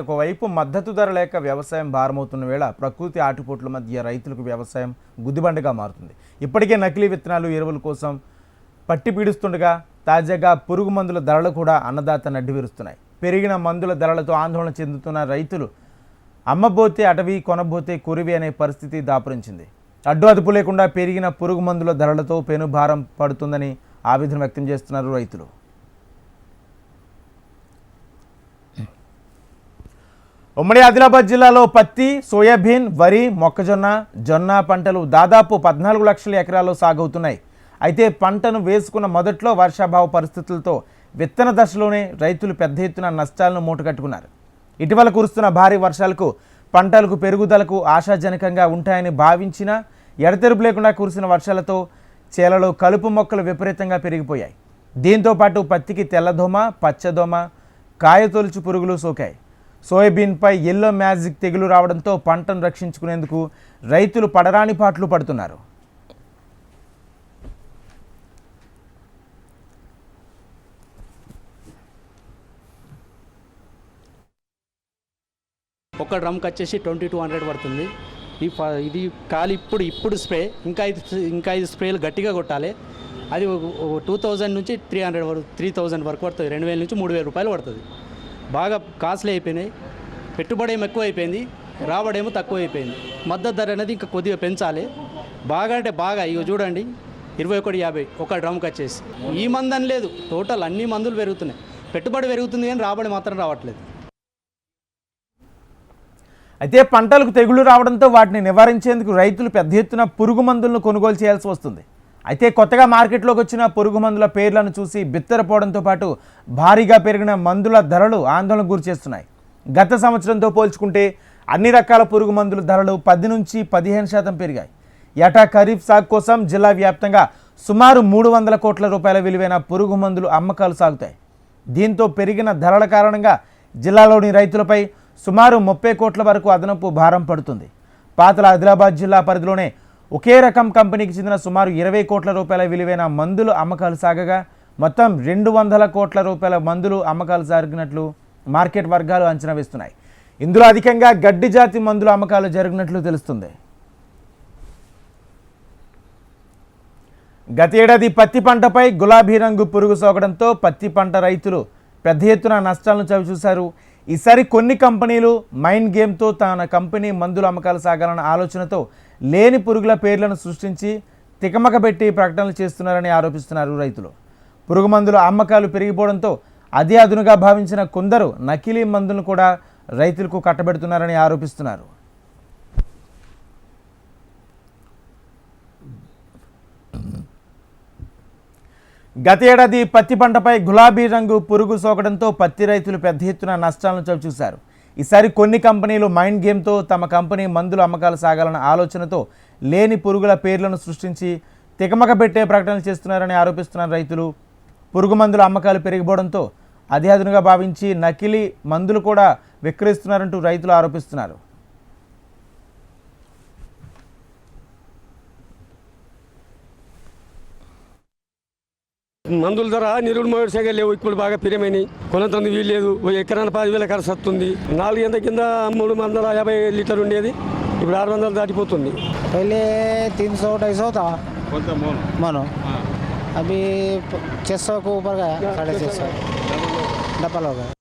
ఒకవైపు మద్దతు ధర లేక వ్యవసాయం భారమవుతున్న వేళ ప్రకృతి ఆటుపోట్ల మధ్య రైతులకు వ్యవసాయం గుద్దిబండగా మారుతుంది. ఇప్పటికే నకిలీ విత్తనాలు ఎరువుల కోసం పట్టి పీడిస్తుండగా తాజాగా పురుగు మందుల ధరలు కూడా అన్నదాత నడ్డి విరుస్తున్నాయి పెరిగిన మందుల ధరలతో ఆందోళన చెందుతున్న రైతులు అమ్మబోతే అటవీ కొనబోతే కురివి అనే పరిస్థితి దాపురించింది. అడ్డు అదుపు లేకుండా పెరిగిన పురుగు మందుల ధరలతో పెను భారం పడుతుందని ఆవేదన వ్యక్తం చేస్తున్నారు రైతులు. ఉమ్మడి ఆదిలాబాద్ జిల్లాలో పత్తి సోయాబీన్ వరి మొక్కజొన్న జొన్న పంటలు దాదాపు పద్నాలుగు లక్షల ఎకరాల్లో సాగవుతున్నాయి. అయితే పంటను వేసుకున్న మొదట్లో వర్షాభావ పరిస్థితులతో విత్తన దశలోనే రైతులు పెద్ద ఎత్తున నష్టాలను మూటగట్టుకున్నారు. ఇటీవల కురుస్తున్న భారీ వర్షాలకు పంటలకు పెరుగుదలకు ఆశాజనకంగా ఉంటాయని భావించిన ఎడతెరుపు లేకుండా కురిసిన వర్షాలతో చేలలో కలుపు మొక్కలు విపరీతంగా పెరిగిపోయాయి. దీంతో పాటు పత్తికి తెల్లదోమ పచ్చదోమ కాయతొలుచు పురుగులు సోకాయి. సోయాబీన్పై ఎల్లో మ్యాజిక్ తెగులు రావడంతో పంటను రక్షించుకునేందుకు రైతులు పడరాని పాట్లు పడుతున్నారు. ఒక డ్రమ్కి వచ్చేసి ట్వంటీ టూ హండ్రెడ్ పడుతుంది. ఈ ఫ- ఇది కాలి ఇప్పుడు ఇప్పుడు స్ప్రే ఇంకా ఐదు ఇంకా ఐదు స్ప్రేలు గట్టిగా కొట్టాలి. అది టూ థౌజండ్ నుంచి త్రీ హండ్రెడ్ వరకు త్రీ థౌజండ్ వరకు పడుతుంది. రెండు వేల నుంచి మూడు వేల రూపాయలు పడుతుంది. బాగా కాస్ట్లీ అయిపోయినాయి. పెట్టుబడి ఏమో ఎక్కువ అయిపోయింది రాబడేమో తక్కువ అయిపోయింది మద్దతు ధర అనేది ఇంకా కొద్దిగా పెంచాలి. బాగా అంటే బాగా ఇగో చూడండి ఇరవై ఒకటి యాభై ఒక డ్రమ్కి వచ్చేసి. ఈ మందు అని లేదు టోటల్ అన్ని మందులు పెరుగుతున్నాయి. పెట్టుబడి పెరుగుతుంది కానీ రాబడి మాత్రం రావట్లేదు. అయితే పంటలకు తెగుళ్ళు రావడంతో వాటిని నివారించేందుకు రైతులు పెద్ద ఎత్తున పురుగు మందులను కొనుగోలు చేయాల్సి వస్తుంది. అయితే కొత్తగా మార్కెట్లోకి వచ్చిన పురుగు మందుల పేర్లను చూసి బిత్తరపోవడంతో పాటు భారీగా పెరిగిన మందుల ధరలు ఆందోళనకు గురి చేస్తున్నాయి. గత సంవత్సరంతో పోల్చుకుంటే అన్ని రకాల పురుగు మందుల ధరలు పది నుంచి పదిహేను శాతం పెరిగాయి. ఏటా ఖరీఫ్ సాగు కోసం జిల్లా వ్యాప్తంగా సుమారు మూడు వందల కోట్ల రూపాయల విలువైన పురుగు మందులు అమ్మకాలు సాగుతాయి. దీంతో పెరిగిన ధరల కారణంగా జిల్లాలోని రైతులపై సుమారు ముప్పై కోట్ల వరకు అదనపు భారం పడుతుంది. పాతల ఆదిలాబాద్ జిల్లా పరిధిలోనే ఒకే రకం కంపెనీకి చెందిన సుమారు ఇరవై కోట్ల రూపాయల విలువైన మందులు అమ్మకాలు సాగగా మొత్తం రెండు వందల కోట్ల రూపాయల మందులు అమ్మకాలు జరిగినట్లు మార్కెట్ వర్గాలు అంచనా వేస్తున్నాయి. ఇందులో అధికంగా గడ్డి జాతి మందుల అమ్మకాలు జరిగినట్లు తెలుస్తుంది. గత ఏడాది పత్తి పంటపై గులాబీ రంగు పురుగు సోకడంతో పత్తి పంట రైతులు పెద్ద ఎత్తున నష్టాలను చవిచూశారు. ఈసారి కొన్ని కంపెనీలు మైండ్ గేమ్తో తన కంపెనీ మందుల అమ్మకాలు సాగాలన్న ఆలోచనతో లేని పురుగుల పేర్లను సృష్టించి తికమకబెట్టి ప్రకటనలు చేస్తున్నారని ఆరోపిస్తున్నారు రైతులు. పురుగు మందుల అమ్మకాలు పెరిగిపోవడంతో అదే అదునుగా భావించిన కొందరు నకిలీ మందులను కూడా రైతులకు కట్టబెడుతున్నారని ఆరోపిస్తున్నారు. గత ఏడాది పత్తి పంటపై గులాబీ రంగు పురుగు సోకడంతో పత్తి రైతులు పెద్ద ఎత్తున నష్టాలను చవిచూశారు. ఈసారి కొన్ని కంపెనీలు మైండ్ గేమ్తో తమ కంపెనీ మందుల అమ్మకాలు సాగాలన్న ఆలోచనతో లేని పురుగుల పేర్లను సృష్టించి తికమక పెట్టే ప్రకటనలు చేస్తున్నారని ఆరోపిస్తున్నారు రైతులు. పురుగు మందుల అమ్మకాలు పెరిగిపోవడంతో అదే అదునుగా భావించి నకిలీ మందులు కూడా విక్రయిస్తున్నారంటూ రైతులు ఆరోపిస్తున్నారు. మందుల ధర నిరుడు మోటార్ సైకిల్ లేవు ఇప్పుడు బాగా పిరమైనాయి కొనంతంది వీలు లేదు ఓ ఎకరాన పదివేల ఖర్చు వస్తుంది నాలుగు గంటల కింద మూడు వందల యాభై లీటర్ ఉండేది ఇప్పుడు ఆరు వందలు దాటిపోతుంది पहले तीन सौ ढाई सौ था मानो अभी छः सौ के ऊपर गया साढ़े छः सौ डबल हो गया